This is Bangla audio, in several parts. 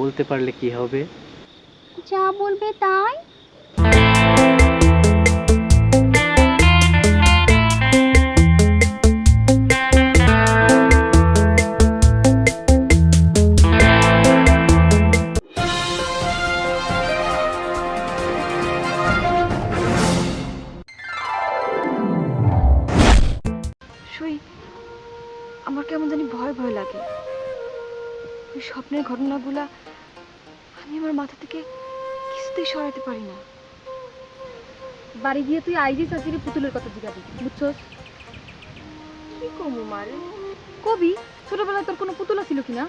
বলতে পারলে কি হবে? যা বলবে তাই। কিছুতেই সরাতে পারি না। বাড়ি গিয়ে তুই আইজি চাচির পুতুলের কথা জিজ্ঞাসা বুঝছ কি কমু মারে? কবি ছোটবেলায় তোর কোনো পুতুলা ছিল কিনা?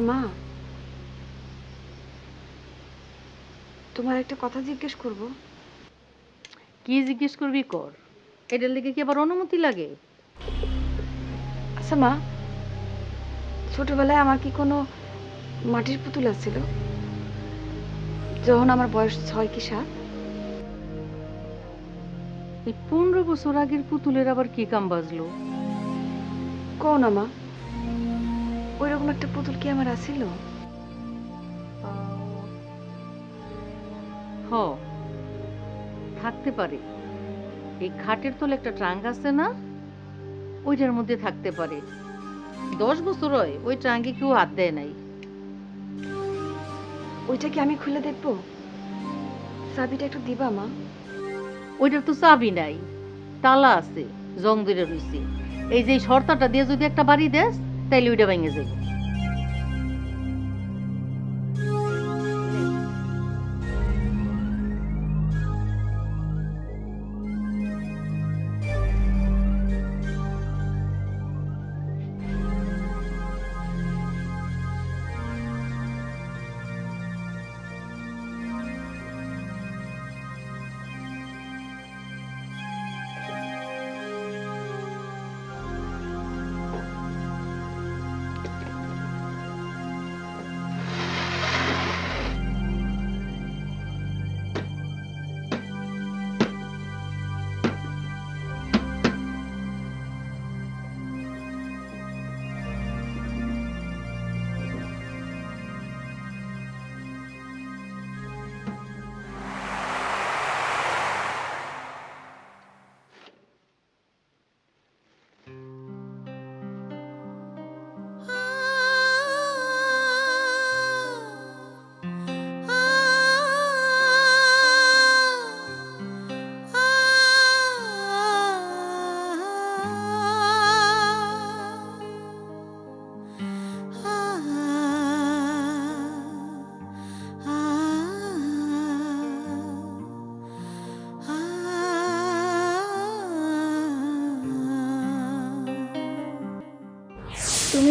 মা তোমার একটা কথা জিজ্ঞেস করব। কি জিজ্ঞেস করবি কর। এটার লেগে কি আবার অনুমতি লাগে? আচ্ছা মা ছোটবেলায় আমার কি কোনো মাটির পুতুল আছিল? যখন আমার বয়স ছয় কি সাত? এই পনেরো বছর আগের পুতুলের আবার কি কাম বাজলো? কও না মা। ওইরকম একটা পুতুল কি আমার আছিল? হ থাকতে পারে। এই খাটের তলে একটা ট্রাঙ্ক আছে না? ওইটার মধ্যে থাকতে পারে। দশ বছর হয় ওই ট্রাঙ্কে কেউ হাত দেয় নাই। ওইটা কি আমি খুলে দেখব? চাবিটা একটু দিবা মা। ওইটার তো চাবি নাই। তালা আছে জং ধরে রইছে। এই যে এই শর্তাটা দিয়ে যদি একটা বাড়ি দেস Telur da banhazinha.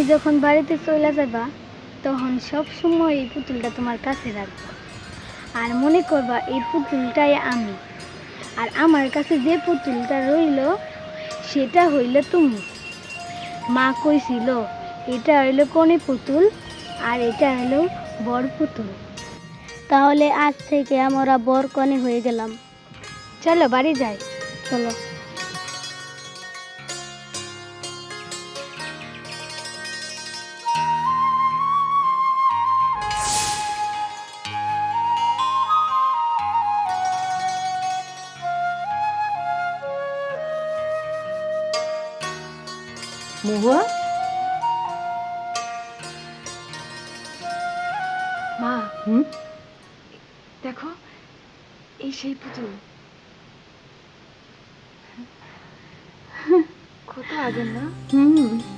যখন বাড়িতে চলে যাবা তখন সব সময় এই পুতুলটা তোমার কাছে রাখবা। আর মনে করবা, এই পুতুলটাই আমি। আর আমার কাছে যে পুতুলটা রইল, সেটা হইল তুমি। মা কইছিল, এটা হইল কনে পুতুল, আর এটা হইল বর পুতুল। তাহলে আজ থেকে আমরা বর কনে হয়ে গেলাম। চলো, বাড়ি যাই। চলো। মহুয়া মা হুম দেখো এই সেই পুতুল। কত আগে না? হুম।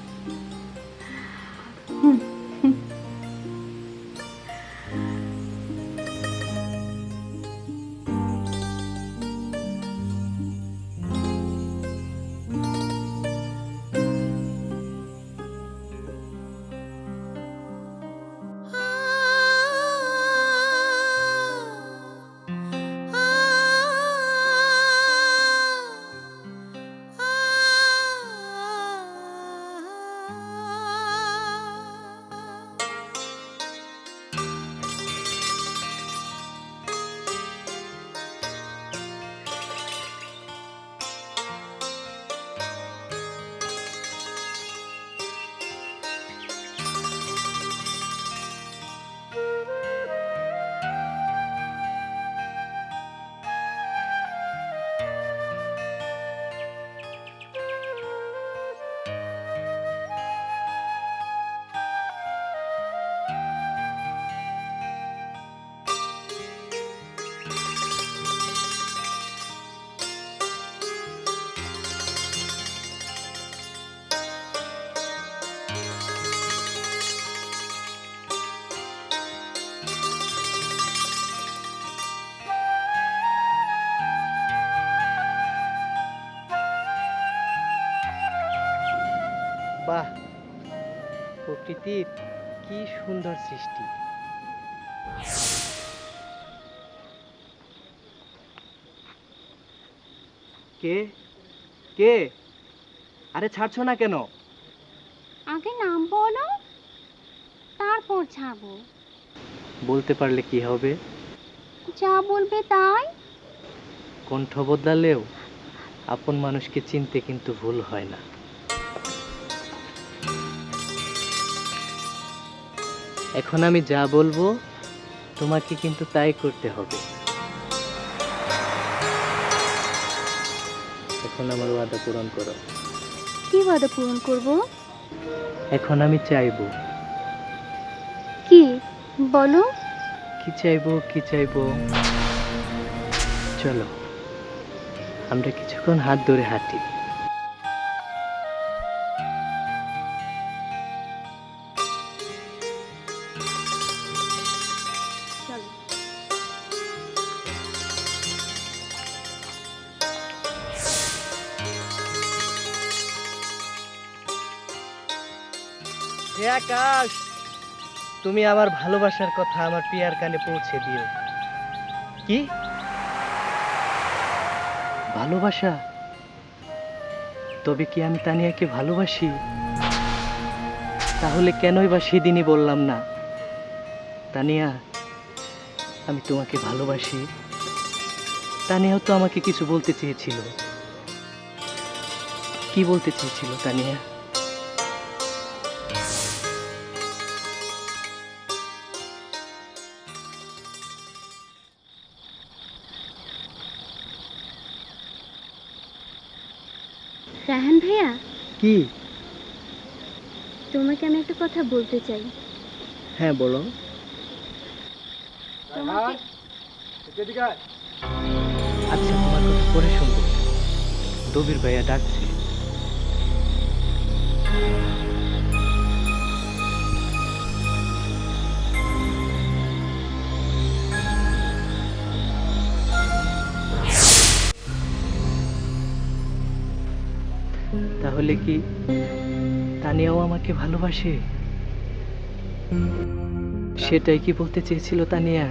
বাহ প্রকৃতির কি সুন্দর সৃষ্টি। কে? কে? আরে ছাড়ছো না কেন? আগে নাম বলো তারপর ছাড়বো। বলতে পারলে কি হবে? যা বলবে তাই। কণ্ঠ বদলালেও আপন মানুষকে চিনতে কিন্তু ভুল হয় না। এখন আমি যা বলব তোমাকে কিন্তু তাই করতে হবে। এখন আমার ওয়াদা পূরণ করো। কি বাধা পূরণ করব? এখন আমি চাইব। কি? বলো। কি চাইব কি চাইব? চলো আমরা কিছুক্ষণ হাত ধরে হাঁটি। হে আকাশ, তুমি আমার ভালোবাসার কথা আমার পিয়ার কানে পৌঁছে দিও। কি? ভালোবাসা? তবে কি আমি তানিয়াকে ভালোবাসি? তাহলে কেনই বা সেদিনই বললাম না। তানিয়া, আমি তোমাকে ভালোবাসি। তানিয়াও তো আমাকে কিছু বলতে চেয়েছিল। কি বলতে চেয়েছিল তানিয়া? রাহান ভাইয়া? কি? তোমাকে আমি একটা কথা বলতে চাই। হ্যাঁ বলো। তোমাকে আচ্ছা তোমার কথা পরে শুনব। দবির ভাইয়া ডাকছে। তাহলে কি তানিয়াও আমাকে ভালোবাসে? সেটাই কি বলতে চেয়েছিল তানিয়া?